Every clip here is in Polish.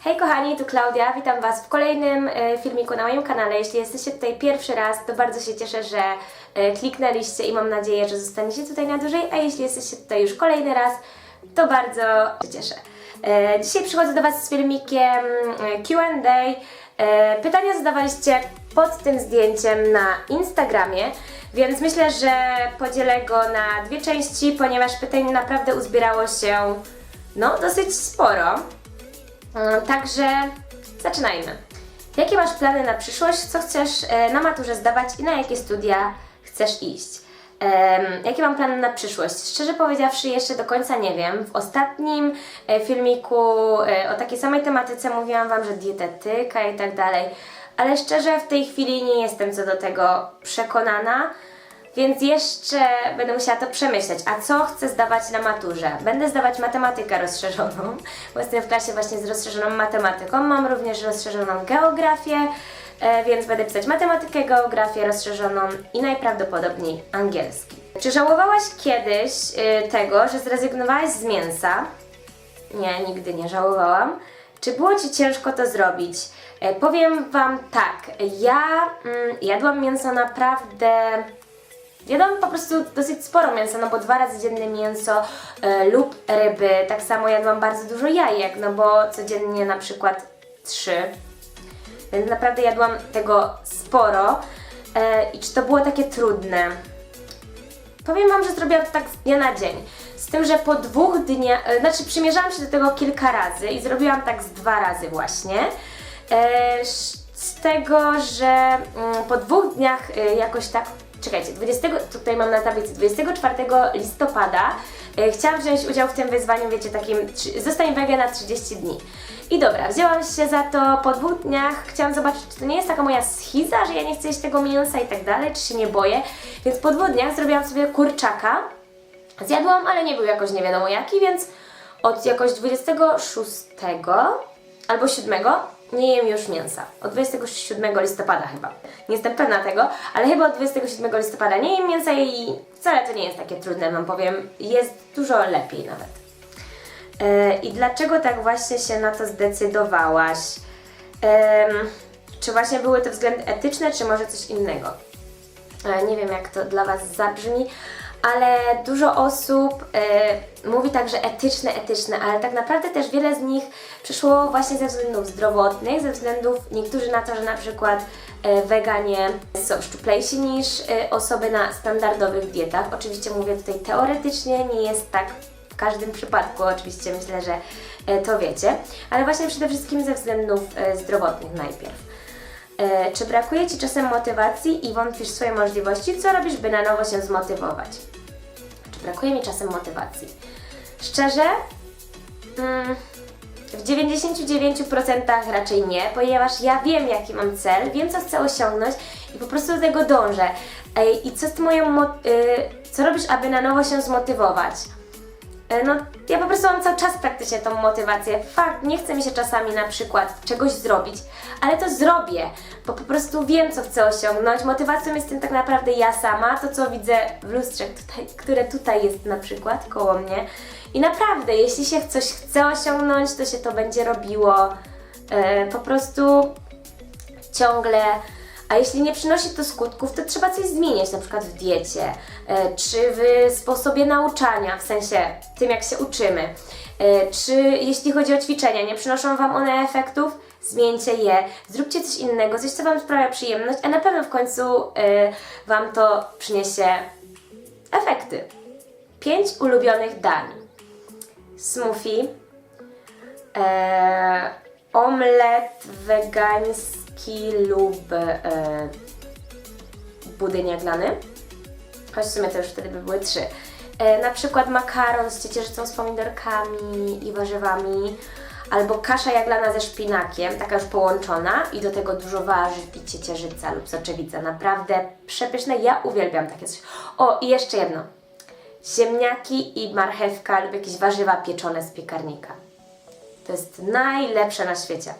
Hej kochani, tu Klaudia, witam Was w kolejnym e, filmiku na moim kanale. Jeśli jesteście tutaj pierwszy raz, to bardzo się cieszę, że e, kliknęliście i mam nadzieję, że zostaniecie tutaj na dłużej, a jeśli jesteście tutaj już kolejny raz, to bardzo się cieszę. E, Dzisiaj przychodzę do Was z filmikiem Q&A. Pytania zadawaliście pod tym zdjęciem na Instagramie, więc myślę, że podzielę go na dwie części, ponieważ pytań naprawdę uzbierało się no dosyć sporo. E, Także zaczynajmy. Jakie masz plany na przyszłość? Co chcesz e, na maturze zdawać i na jakie studia chcesz iść? Em, jakie mam plany na przyszłość? Szczerze powiedziawszy, jeszcze do końca nie wiem. W ostatnim e, filmiku o takiej samej tematyce mówiłam Wam, że dietetyka i tak dalej, ale szczerze w tej chwili nie jestem co do tego przekonana. Więc jeszcze będę musiała to przemyśleć. A co chcę zdawać na maturze? Będę zdawać matematykę rozszerzoną, bo jestem w klasie właśnie z rozszerzoną matematyką. Mam również rozszerzoną geografię, e, więc będę pisać matematykę, geografię rozszerzoną i najprawdopodobniej angielski. Czy żałowałaś kiedyś y, tego, że zrezygnowałaś z mięsa? Nie, nigdy nie żałowałam. Czy było Ci ciężko to zrobić? E, powiem Wam tak, ja mm, jadłam mięso naprawdę Jadłam po prostu dosyć sporo mięsa, no bo dwa razy dziennie mięso e, lub ryby. Tak samo jadłam bardzo dużo jajek, no bo codziennie na przykład trzy. Więc naprawdę jadłam tego sporo. E, I czy to było takie trudne? Powiem Wam, że zrobiłam to tak z dnia na dzień. Z tym, że po dwóch dniach, e, znaczy przymierzałam się do tego kilka razy i zrobiłam tak z dwa razy właśnie. E, z tego, że mm, po dwóch dniach e, jakoś tak, czekajcie, 20, tutaj mam na tablicy 24 listopada e, chciałam wziąć udział w tym wyzwaniu, wiecie, takim zostań wege na 30 dni. I dobra, wzięłam się za to po dwóch dniach, chciałam zobaczyć, czy to nie jest taka moja schiza, że ja nie chcę jeść tego mięsa i tak dalej, czy się nie boję, więc po dwóch dniach zrobiłam sobie kurczaka, Zjadłam, ale nie był jakoś nie wiadomo jaki, więc od jakoś 26 albo 7 nie jem już mięsa. Od 27 listopada chyba. Nie jestem pewna tego, ale chyba od 27 listopada nie jem mięsa i wcale to nie jest takie trudne, wam powiem. Jest dużo lepiej nawet. E, I dlaczego tak właśnie się na to zdecydowałaś? Czy właśnie były to względy etyczne, czy może coś innego? E, Nie wiem, jak to dla Was zabrzmi, ale dużo osób e, mówi tak, że etyczne, etyczne, ale tak naprawdę też wiele z nich przyszło właśnie ze względów zdrowotnych, ze względów niektórzy na to, że na przykład e, weganie są szczuplejsi niż e, osoby na standardowych dietach. Oczywiście mówię tutaj teoretycznie, nie jest tak w każdym przypadku, oczywiście myślę, że e, to wiecie, ale właśnie przede wszystkim ze względów zdrowotnych najpierw. E, czy brakuje Ci czasem motywacji i wątpisz w swoje możliwości? Co robisz, by na nowo się zmotywować? Czy brakuje mi czasem motywacji? Szczerze, mm, w 99% raczej nie, ponieważ ja wiem, jaki mam cel, wiem, co chcę osiągnąć i po prostu do tego dążę. Ej, I co z moją, mo- y, co robisz, aby na nowo się zmotywować? E, No, ja po prostu mam cały czas praktycznie tą motywację. Fakt, nie chce mi się czasami na przykład czegoś zrobić, ale to zrobię, bo po prostu wiem, co chcę osiągnąć. Motywacją jestem tak naprawdę ja sama, to co widzę w lustrze, tutaj, które tutaj jest na przykład koło mnie. I naprawdę, jeśli się coś chce osiągnąć, to się to będzie robiło e, po prostu ciągle. A jeśli nie przynosi to skutków, to trzeba coś zmieniać, na przykład w diecie, e, czy w sposobie nauczania, w sensie tym, jak się uczymy. E, Czy jeśli chodzi o ćwiczenia, nie przynoszą Wam one efektów, zmieńcie je, zróbcie coś innego, coś, co Wam sprawia przyjemność, a na pewno w końcu e, Wam to przyniesie efekty. Pięć ulubionych dań. Smoothie, e, omlet wegański lub e, budyń jaglany. Choć w sumie to już wtedy by były trzy. E, na przykład makaron z ciecierzycą z pomidorkami i warzywami. Albo kasza jaglana ze szpinakiem, taka już połączona i do tego dużo warzyw i ciecierzyca lub soczewica. Naprawdę przepyszne, ja uwielbiam takie coś. O, i jeszcze jedno. Ziemniaki i marchewka lub jakieś warzywa pieczone z piekarnika. To jest najlepsze na świecie.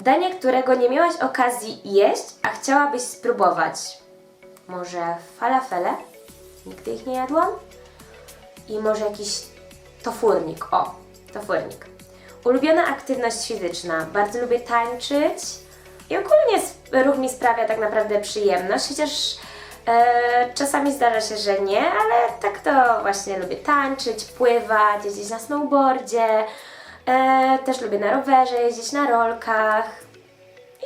Danie, którego nie miałaś okazji jeść, a chciałabyś spróbować. Może falafele? Nigdy ich nie jadłam. I może jakiś tofurnik. O, tofurnik. Ulubiona aktywność fizyczna. Bardzo lubię tańczyć i ogólnie ruch mi sprawia tak naprawdę przyjemność, chociaż e, czasami zdarza się, że nie, ale tak to właśnie lubię tańczyć, pływać, jeździć na snowboardzie, e, też lubię na rowerze jeździć, na rolkach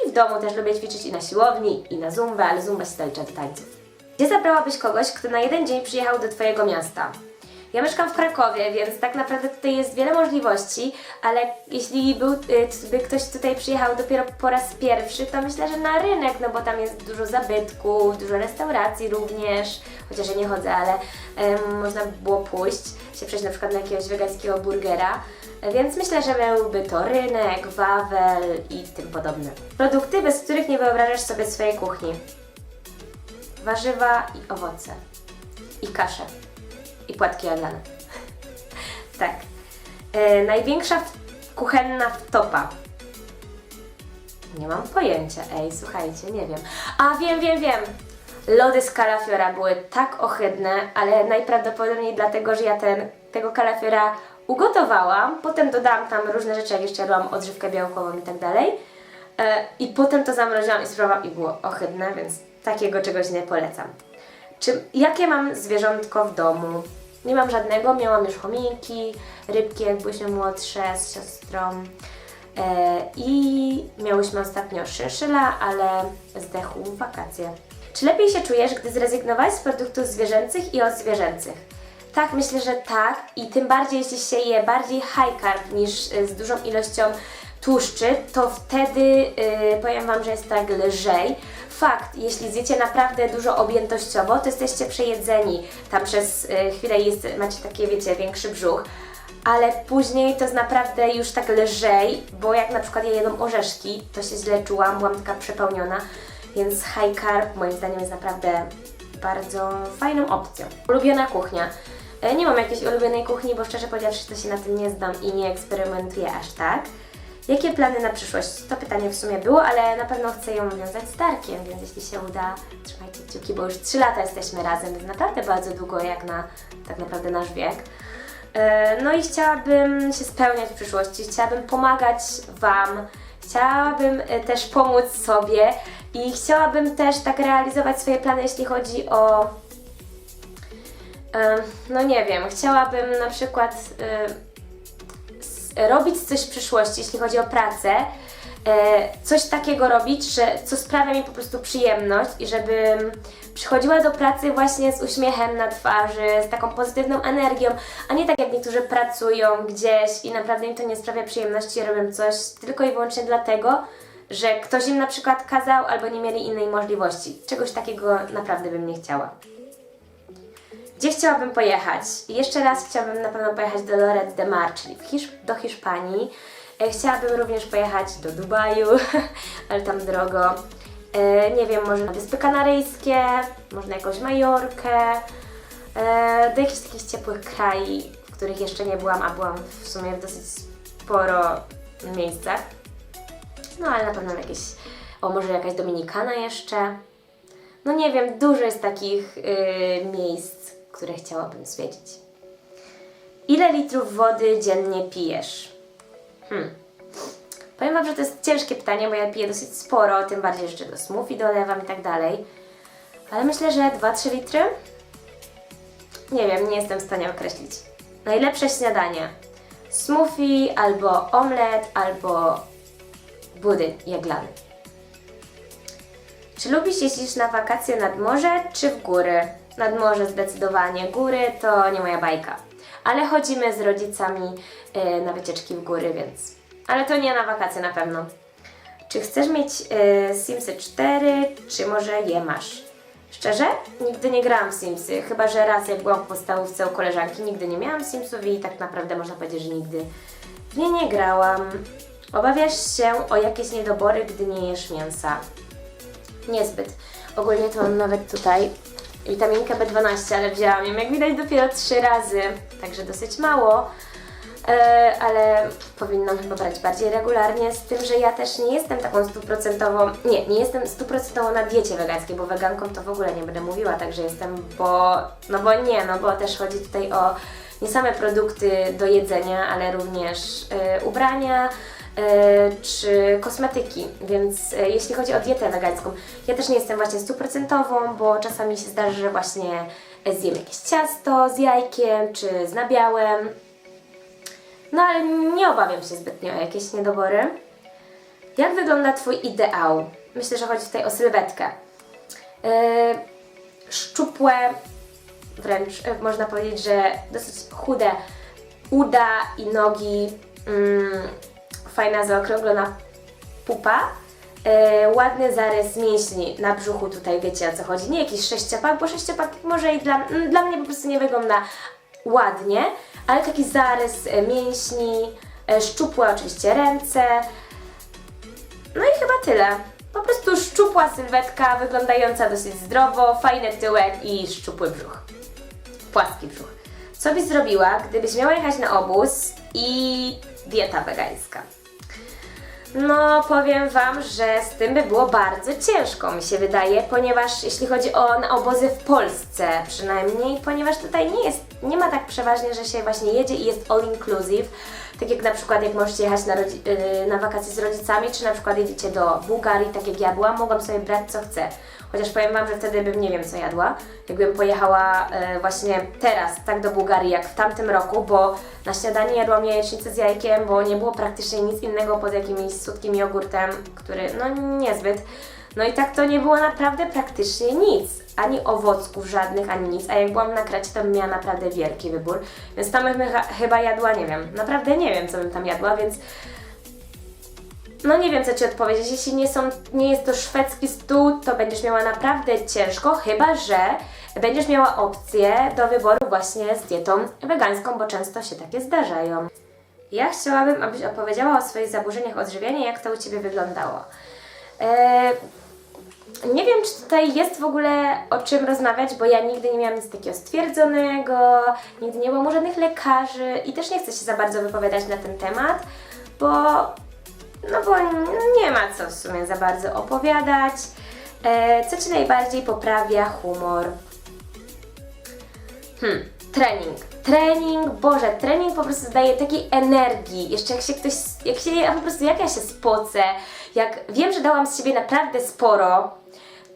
i w domu też lubię ćwiczyć i na siłowni, i na zumbę, ale zumba się zalicza do tańców. Gdzie zabrałabyś kogoś, kto na jeden dzień przyjechał do Twojego miasta? Ja mieszkam w Krakowie, więc tak naprawdę tutaj jest wiele możliwości, ale jeśli był, y, by ktoś tutaj przyjechał dopiero po raz pierwszy, to myślę, że na rynek, no bo tam jest dużo zabytków, dużo restauracji również, chociaż ja nie chodzę, ale em, można by było pójść, się przejść na przykład na jakiegoś wegańskiego burgera, więc myślę, że byłby to rynek, Wawel i tym podobne. Produkty, bez których nie wyobrażasz sobie swojej kuchni. Warzywa i owoce. I kasze. I płatki jadlane. tak. E, największa kuchenna wtopa. Nie mam pojęcia. Ej, słuchajcie, nie wiem. A wiem, wiem, wiem. Lody z kalafiora były tak ohydne, ale najprawdopodobniej dlatego, że ja ten, tego kalafiora ugotowałam, potem dodałam tam różne rzeczy, jak jeszcze robiłam odżywkę białkową i tak dalej. E, I potem to zamroziłam i spróbowałam i było ohydne, więc takiego czegoś nie polecam. Czy, jakie mam zwierzątko w domu? Nie mam żadnego, miałam już chomiki, rybki jak byliśmy młodsze z siostrą. E, I miałyśmy ostatnio szynszyla, ale zdechł w wakacje. Czy lepiej się czujesz, gdy zrezygnowałeś z produktów zwierzęcych i odzwierzęcych? Tak, myślę, że tak i tym bardziej jeśli się je bardziej high carb niż y, z dużą ilością tłuszczy, to wtedy y, powiem Wam, że jest tak lżej. Fakt, jeśli zjecie naprawdę dużo objętościowo, to jesteście przejedzeni. Tam przez y, chwilę jest, macie takie, wiecie, większy brzuch. Ale później to jest naprawdę już tak lżej, bo jak na przykład ja jedną orzeszki, to się źle czułam, byłam taka przepełniona, więc high carb moim zdaniem jest naprawdę bardzo fajną opcją. Ulubiona kuchnia. E, Nie mam jakiejś ulubionej kuchni, bo szczerze powiedziawszy to się na tym nie zdam i nie eksperymentuję aż tak. Jakie plany na przyszłość? To pytanie w sumie było, ale na pewno chcę ją wiązać z Darkiem, więc jeśli się uda, trzymajcie kciuki, bo już 3 lata jesteśmy razem, więc naprawdę bardzo długo jak na tak naprawdę nasz wiek. E, No i chciałabym się spełniać w przyszłości, chciałabym pomagać Wam, chciałabym e, też pomóc sobie i chciałabym też tak realizować swoje plany, jeśli chodzi o No nie wiem, chciałabym na przykład robić coś w przyszłości, jeśli chodzi o pracę, e, coś takiego robić, że co sprawia mi po prostu przyjemność i żebym przychodziła do pracy właśnie z uśmiechem na twarzy, z taką pozytywną energią, a nie tak jak niektórzy pracują gdzieś i naprawdę im to nie sprawia przyjemności, robią coś tylko i wyłącznie dlatego, że ktoś im na przykład kazał albo nie mieli innej możliwości. Czegoś takiego naprawdę bym nie chciała. Gdzie chciałabym pojechać? Jeszcze raz chciałabym na pewno pojechać do Lorette de Mar, czyli do Hiszpanii. E, Chciałabym również pojechać do Dubaju, ale tam drogo. E, nie wiem, może na Wyspy Kanaryjskie, może na jakąś Majorkę, e, do jakichś takich ciepłych krajów, w których jeszcze nie byłam, a byłam w sumie w dosyć sporo miejscach. No ale na pewno jakieś, o może jakaś Dominikana jeszcze. No nie wiem, dużo jest takich y, miejsc, które chciałabym zwiedzić. Ile litrów wody dziennie pijesz? Hmm. Powiem Wam, że to jest ciężkie pytanie, bo ja piję dosyć sporo, tym bardziej jeszcze do smoothie dolewam i tak dalej. Ale myślę, że 2-3 litry? Nie wiem, nie jestem w stanie określić. Najlepsze śniadanie. Smoothie, albo omlet, albo budyń jaglany. Czy lubisz jeździć na wakacje nad morze czy w góry? Nad morze zdecydowanie. Góry to nie moja bajka. Ale chodzimy z rodzicami y, na wycieczki w góry, więc. Ale to nie na wakacje na pewno. Czy chcesz mieć y, Simsy 4, czy może je masz? Szczerze? Nigdy nie grałam w Simsy, chyba że raz jak byłam w podstawówce u koleżanki, nigdy nie miałam Simsów i tak naprawdę można powiedzieć, że nigdy w nie nie grałam. Obawiasz się o jakieś niedobory, gdy nie jesz mięsa? Niezbyt. Ogólnie to mam nawet tutaj witaminkę B12, ale wzięłam ją jak widać dopiero 3 razy, także dosyć mało. E, ale powinnam chyba brać bardziej regularnie, z tym, że ja też nie jestem taką stuprocentową, nie, nie jestem stuprocentowo na diecie wegańskiej, bo weganką to w ogóle nie będę mówiła, także jestem, bo, no bo nie, no bo też chodzi tutaj o nie same produkty do jedzenia, ale również e, ubrania czy kosmetyki, więc e, jeśli chodzi o dietę wegańską, ja też nie jestem właśnie stuprocentową, bo czasami się zdarzy, że właśnie e, zjem jakieś ciasto z jajkiem czy z nabiałem, no ale nie obawiam się zbytnio o jakieś niedobory. Jak wygląda Twój ideał? Myślę, że chodzi tutaj o sylwetkę. Yy, szczupłe, wręcz yy, można powiedzieć, że dosyć chude uda i nogi, mm, fajna zaokrąglona pupa, yy, ładny zarys mięśni na brzuchu, tutaj wiecie o co chodzi. Nie jakiś sześciopak, bo sześciopak może i dla, mm, dla mnie po prostu nie wygląda ładnie, ale taki zarys e, mięśni, e, szczupłe oczywiście ręce, no i chyba tyle. Po prostu szczupła sylwetka, wyglądająca dosyć zdrowo, fajny tyłek i szczupły brzuch. Płaski brzuch. Co byś zrobiła, gdybyś miała jechać na obóz i dieta wegańska? No, powiem Wam, że z tym by było bardzo ciężko, mi się wydaje, ponieważ jeśli chodzi o na obozy w Polsce przynajmniej, ponieważ tutaj nie jest, nie ma tak przeważnie, że się właśnie jedzie i jest all inclusive, tak jak na przykład jak możecie jechać na, yy, na wakacje z rodzicami, czy na przykład jedziecie do Bułgarii, tak jak ja byłam, mogłam sobie brać co chcę. Chociaż powiem Wam, że wtedy bym nie wiem co jadła, jakbym pojechała yy, właśnie teraz, tak do Bułgarii, jak w tamtym roku, bo na śniadanie jadłam jajecznicę z jajkiem, bo nie było praktycznie nic innego pod jakimś słodkim jogurtem, który no niezbyt. No i tak to nie było naprawdę praktycznie nic. Ani owocków żadnych, ani nic. A jak byłam na Krecie, to miała naprawdę wielki wybór. Więc tam bym chyba jadła, nie wiem, naprawdę nie wiem, co bym tam jadła, więc no nie wiem, co Ci odpowiedzieć. Jeśli nie, są, nie jest to szwedzki stół, to będziesz miała naprawdę ciężko, chyba że będziesz miała opcję do wyboru właśnie z dietą wegańską, bo często się takie zdarzają. Ja chciałabym, abyś opowiedziała o swoich zaburzeniach odżywiania, jak to u Ciebie wyglądało. Eee, nie wiem, czy tutaj jest w ogóle o czym rozmawiać, bo ja nigdy nie miałam nic takiego stwierdzonego, nigdy nie było żadnych lekarzy i też nie chcę się za bardzo wypowiadać na ten temat, bo no bo n- nie ma co w sumie za bardzo opowiadać. E, co Ci najbardziej poprawia humor? Hmm, trening. Trening, Boże, trening po prostu daje takiej energii. Jeszcze jak się ktoś, jak się, ja po prostu jak ja się spocę, jak wiem, że dałam z siebie naprawdę sporo,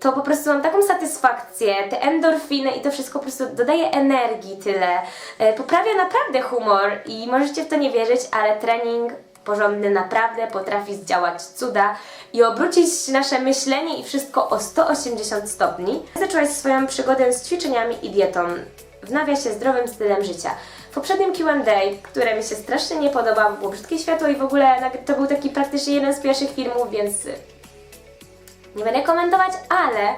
to po prostu mam taką satysfakcję, te endorfiny i to wszystko po prostu dodaje energii tyle. E, poprawia naprawdę humor i możecie w to nie wierzyć, ale trening porządny naprawdę potrafi zdziałać cuda i obrócić nasze myślenie i wszystko o 180 stopni. Zaczęłaś swoją przygodę z ćwiczeniami i dietą w nawiasie zdrowym stylem życia. W poprzednim Q&A, które mi się strasznie nie podoba, było brzydkie światło i w ogóle to był taki praktycznie jeden z pierwszych filmów, więc nie będę komentować, ale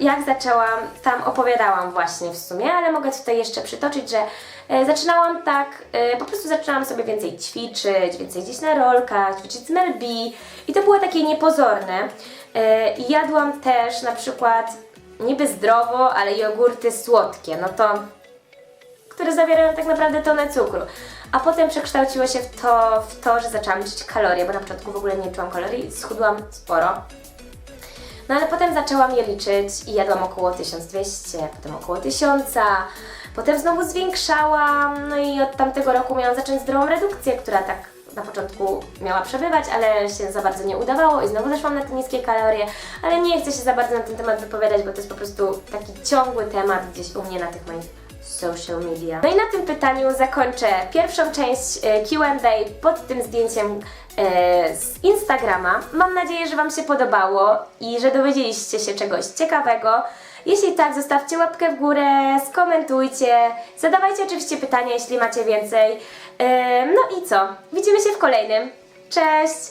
jak zaczęłam, tam opowiadałam właśnie w sumie, ale mogę tutaj jeszcze przytoczyć, że e, zaczynałam tak, e, po prostu zaczynałam sobie więcej ćwiczyć, więcej gdzieś na rolkach, ćwiczyć z Mel i to było takie niepozorne. E, I jadłam też na przykład niby zdrowo, ale jogurty słodkie, no to które zawierają tak naprawdę tonę cukru. A potem przekształciło się w to, w to, że zaczęłam liczyć kalorie, bo na początku w ogóle nie liczyłam kalorii schudłam sporo. No ale potem zaczęłam je liczyć i jadłam około 1200, potem około 1000, potem znowu zwiększałam, no i od tamtego roku miałam zacząć zdrową redukcję, która tak na początku miała przebywać, ale się za bardzo nie udawało i znowu zeszłam na te niskie kalorie, ale nie chcę się za bardzo na ten temat wypowiadać, bo to jest po prostu taki ciągły temat gdzieś u mnie na tych moich social media. No i na tym pytaniu zakończę pierwszą część e, Q&A pod tym zdjęciem e, z Instagrama. Mam nadzieję, że Wam się podobało i że dowiedzieliście się czegoś ciekawego. Jeśli tak, zostawcie łapkę w górę, skomentujcie, zadawajcie oczywiście pytania, jeśli macie więcej. E, no i co? Widzimy się w kolejnym. Cześć!